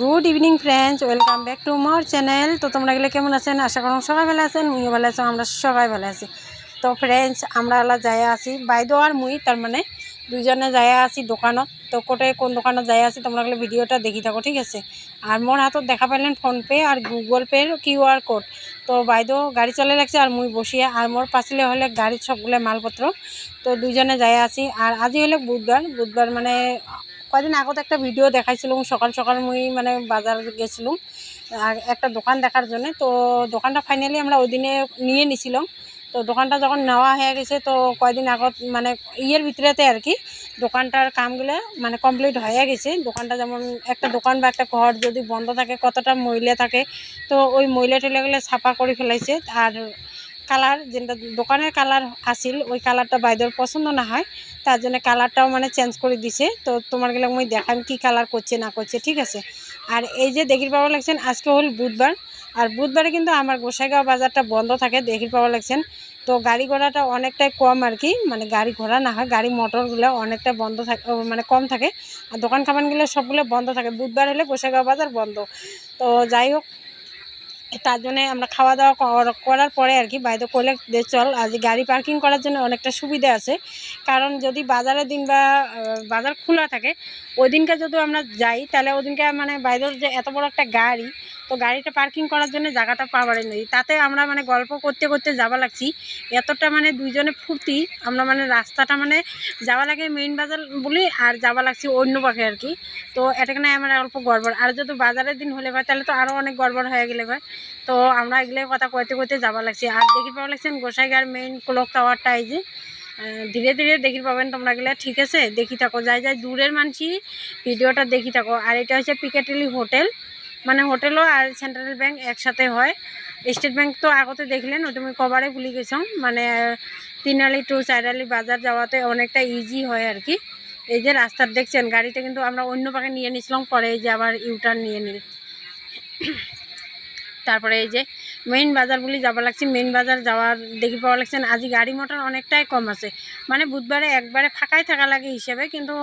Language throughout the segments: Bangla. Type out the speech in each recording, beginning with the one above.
Good evening friends welcome back to মাওয়ার channel তো তোমরা গেলে কেমন আছেন? আশা করুন সবাই ভালো আছেন মুইও ভালো আছো, আমরা সবাই ভালো আছি। তো ফ্রেন্ডস আমরা আলা যাই আছি। বাইদেউ আর মুই তার মানে দুজনে যাই আছি দোকানত। তো কোটে কোন দোকানত যাই আছি, তোমরা গেলে ভিডিওটা দেখি থাকো, ঠিক আছে? আর মোর হাতত দেখা পাইলেন ফোনপে আর গুগল পের কিউআর কোড। তো বাইদেউ গাড়ি চালিয়ে রাখছে আর মুই বসিয়ে আর মোর পাশলে হলে গাড়ির সবগুলো মালপত্র। তো দুজনে যাই আছি। আর আজি হলে বুধবার। বুধবার মানে কদিন আগত একটা ভিডিও দেখাইছিলাম, সকাল সকাল মুই মানে বাজার গেছিলাম, আর একটা দোকান দেখার জন্য। তো দোকানটা ফাইনালি আমরা ওই দিনে নিয়ে নিছিলাম। তো দোকানটা যখন নেওয়া হয়ে গেছে, তো কয়দিন আগত মানে ইয়ের ভিতরেতে আর কি, দোকানটার কামগুলো মানে কমপ্লিট হয়ে গেছে। দোকানটা যেমন একটা দোকান বা একটা ঘর যদি বন্ধ থাকে, কতটা ময়লা থাকে, তো ওই ময়লা টয়লাগুলো সাফা করে ফেলাইছে। আর কালার, যেটা দোকানের কালার আসিল ওই কালারটা বাইদের পছন্দ না হয়, তার জন্য কালারটাও মানে চেঞ্জ করে দিছে। তো তোমার গেলে মুই দেখাম কি কালার করছে, না করছে, ঠিক আছে? আর এই যে দেখির পাওয়া লাগছেন, আজকে হল বুধবার। আর বুধবারে কিন্তু আমার গোসাইগাঁও বাজারটা বন্ধ থাকে, দেখির পাওয়া লাগছেন। তো গাড়ি ঘোড়াটা অনেকটাই কম আর কি মানে গাড়ি ঘোড়া না হয়, গাড়ি মোটরগুলো অনেকটা বন্ধ থাকে মানে কম থাকে। আর দোকান খাবানগুলো সবগুলো বন্ধ থাকে। বুধবার হলে গোসাইগাঁও বাজার বন্ধ। তো যাই হোক তার জন্য আমরা খাওয়া দাওয়া করার পরে আর কি বাইরে কোলে চল আজ গাড়ি পার্কিং করার জন্য অনেকটা সুবিধা আছে। কারণ যদি বাজারের দিন বা বাজার খোলা থাকে, ওই দিনকে যদি আমরা যাই, তাহলে ওই দিনকে মানে বাইরের যে এত বড় একটা গাড়ি তো গাড়িটা পার্কিং করার জন্য জায়গাটা পাওয়ার নেই। তাতে আমরা মানে গল্প করতে করতে যাওয়া লাগছি। এতটা মানে দুইজনে ফুর্তি, আমরা মানে রাস্তাটা মানে যাওয়া লাগে মেইন বাজার বলি আর যাওয়া লাগছি অন্য পাখে আর কি। তো এটাখানে আমার অল্প গড়বড়। আর যদি বাজারের দিন হলে হয়, তাহলে তো আরও অনেক গড়বড় হয়ে গেলে হয়। তো আমরা এগুলো কথা কইতে কইতে যাওয়া লাগছি। আর দেখি পাওয়া লাগছেন গোসাইগার মেইন ক্লক টাওয়ারটা এই যে। ধীরে ধীরে দেখি পাবেন তোমরা গেলে, ঠিক আছে? দেখি থাকো, যাই যাই দূরের মানছি, ভিডিওটা দেখি থাকো। আর এটা হচ্ছে পিকেটেলি হোটেল মানে হোটেলও আর সেন্ট্রাল ব্যাংক একসাথে হয়। স্টেট ব্যাংক তো আগতে দেখলেন, ওটা আমি কবারে ভুলে গেছিলাম। মানে তিনালি টু চারালি বাজার যাওয়াতে অনেকটা ইজি হয় আর কি। এই যে রাস্তার দেখছেন, গাড়িটা কিন্তু আমরা অন্য পাকে নিয়ে নিছিলাম পরে এই যে আবার ইউটার্ন নিয়ে নিল। তারপরে এই যে মেইন বাজার বলি যাওয়া লাগছে মেইন বাজার যাওয়ার দেখি পাওয়া লাগছে। আজি গাড়ি মোটর অনেকটাই কম আছে। মানে বুধবারে একবারে ফাঁকাই থাকা লাগে হিসেবে কিন্তু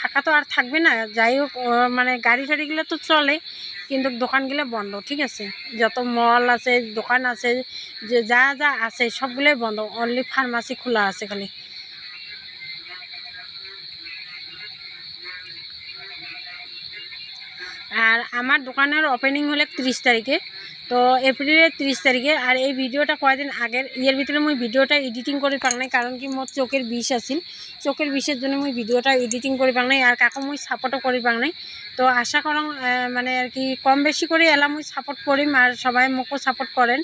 ফাঁকা তো আর থাকবে না। যাই হোক মানে গাড়ি টাড়িগুলো তো চলে, কিন্তু দোকানগুলো বন্ধ, ঠিক আছে? যত মল আছে, দোকান আছে, যে, যা যা আছে, সবগুলোই বন্ধ। অনলি ফার্মাসি খোলা আছে খালি। আর আমার দোকানের ওপেনিং হলে ত্রিশ তারিখে। তো এপ্রিলের ত্রিশ তারিখে, আর এই ভিডিওটা কয়েকদিন আগের, ইয়ের ভিতরে মুই ভিডিওটা এডিটিং করে পাং নাই, কারণ কি মোর চোখের বিষ আছিল। চোখের বিষের জন্য মুই ভিডিওটা এডিটিং করে পাং নাই, আর কাকু মুই সাপোর্টও করি পাং নাই। তো আশা করং মানে আর কি কম বেশি করে এলাম মুই সাপোর্ট করিম, আর সবাই মোকও সাপোর্ট করেন।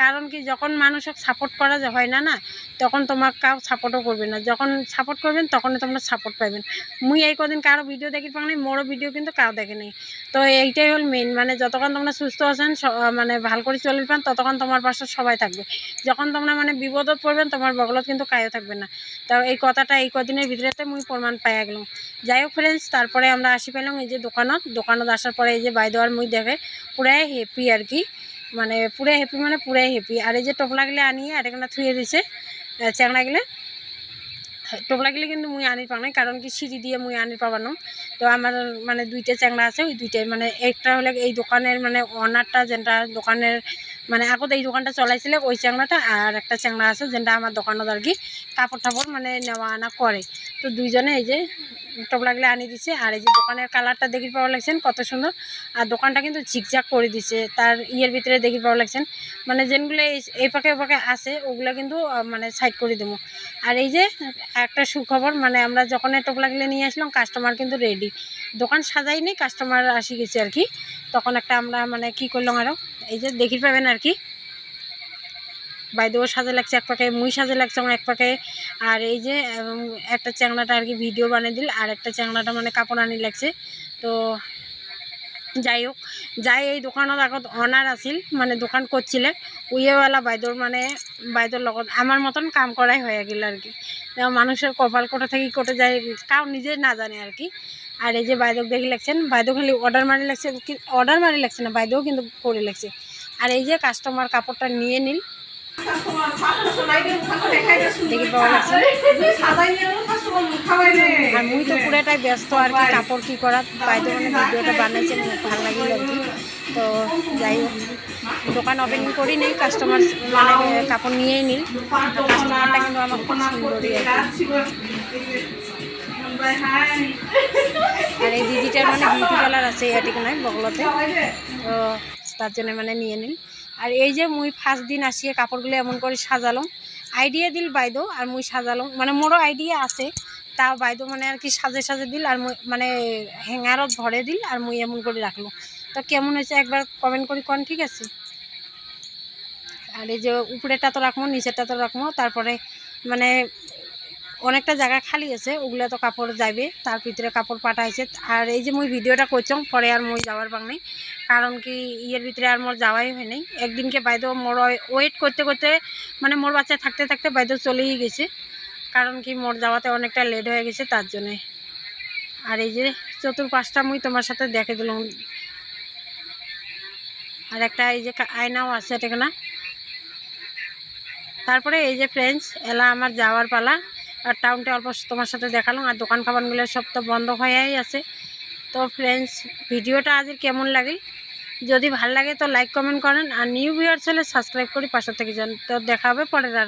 কারণ কি যখন মানুষক সাপোর্ট করা হয় না না, তখন তোমার কাউ সাপোর্টও করবে না। যখন সাপোর্ট করবেন, তখনই তোমরা সাপোর্ট পাবেন মুই এই কদিন কারও ভিডিও দেখি পাং নাই, মোরও ভিডিও কিন্তু কাউ দেখে নাই। তো এইটাই হল মেন মানে যতক্ষণ তোমরা সুস্থ আছেন, স- মানে ভালো করে চলির পান ততক্ষণ তোমার পাশে সবাই থাকবে। যখন তোমরা মানে বিপদত পড়বেন, তোমার বগলত কিন্তু কায়ও থাকবে না। তো এই কথাটা এই কদিনের ভিতরেতে মুই প্রমাণ পাই গেলাম। যাই হোক ফ্রেন্ডস তারপরে আমরা আসি পেলাম এই যে দোকানত। দোকানত আসার পরে এই যে বাইদো আর মুই দেখে পুরাই হ্যাপি আর কি। মানে পুরাই হ্যাপি মানে পুরাই হ্যাপি আর এই যে টোপলাগুলো আনিয়ে আর এখানে থুয়ে দিছে চ্যাংড়াগুলো টোপলাগুলি কিন্তু মুই আনি পাও নাই কারণ কি সিঁড়ি দিয়ে মুই আনি পাবানো তো আমার মানে দুইটা চ্যাংড়া আছে, ওই দুইটাই মানে একটা হলে এই দোকানের মানে অনারটা যেটা দোকানের মানে আগত এই দোকানটা চলাইছিল, ওই চ্যাংড়াটা আর একটা চ্যাংড়া আছে যেটা আমার দোকানত আর কি কাপড় টাপড় মানে নেওয়া আনা করে। তো দুইজনে এই যে টোপলাগুলো আনি দিছে। আর এই যে দোকানের কালারটা দেখি পাওয়া লাগছেন কত সুন্দর। আর দোকানটা কিন্তু ঝিকঝাক করে দিছে। তার ইয়ের ভিতরে দেখি পাওয়া লাগছেন মানে যেগুলো এই- পাকে ও পাকে আছে, ওগুলো কিন্তু মানে সাইড করে দেবো। আর এই যে একটা সুখবর মানে আমরা যখন এই টোপলাগুলো নিয়ে আসলাম কাস্টমার কিন্তু রেডি দোকান সাজাইনি কাস্টমার আসি গেছে আর কি। তখন একটা আমরা মানে কি করলাম আরও এই যে দেখি পাবেন আর কি। বাইদেও সাজে লাগছে, এক পাকে মুই সাজে লাগছে আমার এক পাকে। আর এই যে একটা চ্যাংড়াটা আর কি ভিডিও বানিয়ে দিল, আর একটা চ্যাংড়াটা মানে কাপড় আনি লাগছে। তো যাই হোক, যাই এই দোকানত আগত অনার আছিল মানে দোকান করছিলে, উইয়েওয়ালা বাইদেউর মানে বাইদেউর লগত আমার মতন কাম করাই হয়ে গেল আর কি। মানুষের কপাল কোটা থেকে কোটে যায় কাউ নিজে না জানে আর কি। আর এই যে বাইদেউ দেখি লাগছেন, বাইদেউ খালি অর্ডার মারি লাগছে অর্ডার মারি লাগছে না বাইদেউ কিন্তু করে লাগছে। আর এই যে কাস্টমার কাপড়টা নিয়ে নিল আর মুই তো পুরোটাই ব্যস্ত আর কি, কাপড় কি করা বাইরে মানে ভিডিওটা বানাইছে ভালো লাগিল আর কি। তো যাই দোকান ওপেনিং করি নেই কাস্টমার মানে কাপড় নিয়েই নিল কাস্টমারটা কিন্তু আমার খুব সুন্দরই আর এই দিদিটার মানে বিউটি পার্লার আছে এটিকে নয় বগলতে। তো তার জন্য মানে নিয়ে নিল আর এই যে মুই ফার্স্ট দিন আসিয়ে কাপড়গুলো এমন করে সাজালাম। আইডিয়া দিল বাইদ আর মুই সাজালাম। মানে মোরও আইডিয়া আছে, তা বাইদ মানে আর কি সাজে সাজে দিল আর মানে হ্যাঙ্গারত ভরে দিল আর মুই এমন করে রাখল তো কেমন হয়েছে একবার কমেন্ট করি কন, ঠিক আছে? আর এই যে উপরেরটা তো রাখব, নিচেরটা তো রাখব, তারপরে মানে অনেকটা জায়গা খালি আছে, ওগুলো তো কাপড় যাবে তার ভিতরে কাপড় পাঠাইছে। আর এই যে মুই ভিডিওটা করছম, পরে আর মুই যাওয়ার পাং নাই। কারণ কি, ইয়ের ভিতরে আর মোর যাওয়াই হয় নাই। একদিনকে বাইদেও মোর ওয়েট করতে করতে মানে মোর বাচ্চা থাকতে থাকতে বাইদেও চলেই গেছে। কারণ কি, মোর যাওয়াতে অনেকটা লেট হয়ে গেছে, তার জন্যে। আর এই যে চতুর্পাশটা মুই তোমার সাথে দেখে দিলাম। আর একটা এই যে আয়নাও আছে এটা না তারপরে এই যে ফ্রেন্ডস এলা আমার যাওয়ার পালা। আর টাউনটা অল্প তোমার সাথে দেখালাম, আর দোকান খাবারগুলো সব তো বন্ধ হয়েই আছে। তো ফ্রেন্ডস ভিডিওটা আজকে কেমন লাগে? যদি ভালো লাগে তো লাইক কমেন্ট করেন, আর নিউ ভিউয়ার্স হলে সাবস্ক্রাইব করি পাশে থেকে যান। তো দেখা হবে পরের আর